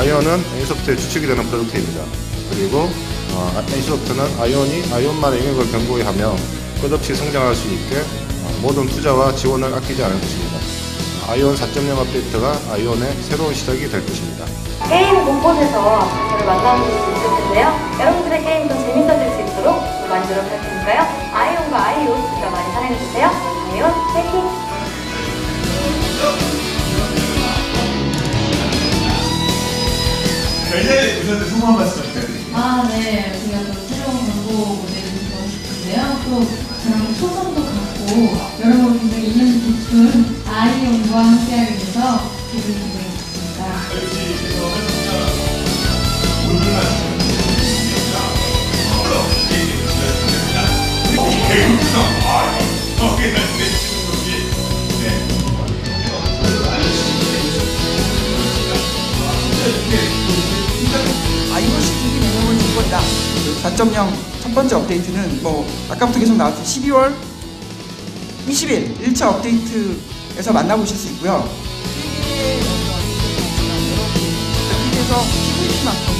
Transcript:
아이언은 N소프트의 주축이 되는 프로젝트입니다. 그리고 어, N소프트는 아이언이 아이언만의 영역을 견고히 하며 끝없이 성장할 수 있게 어, 모든 투자와 지원을 아끼지 않을 것입니다. 아이온 4.0 업데이트가 아이온의 새로운 시작이 될 것입니다. 게임 곳곳에서 저를 만나볼 수 있을 텐데요. 여러분들의 게임도 재밌어질 수 있도록 많이 노력할 테니까요. 아이온과 아이오 진짜 많이 사랑해주세요. 이제 우선 소감 한 말씀 부탁드립니다. 아, 네. 제가 또 새로운 광고 모델을 보고 싶은데요. 또 저랑 초성도 같고 여러분들 인연 깊은 아이온과 함께하게 돼서 기분이 굉장히 좋습니다. 역시 아 어깨 네 아이온 시즌이 내용을 줄 거다. 4.0 첫 번째 업데이트는 뭐 아까부터 계속 나왔던 12월 20일 1차 업데이트에서 만나보실 수 있고요. 세계의 여러분께서 PVP만큼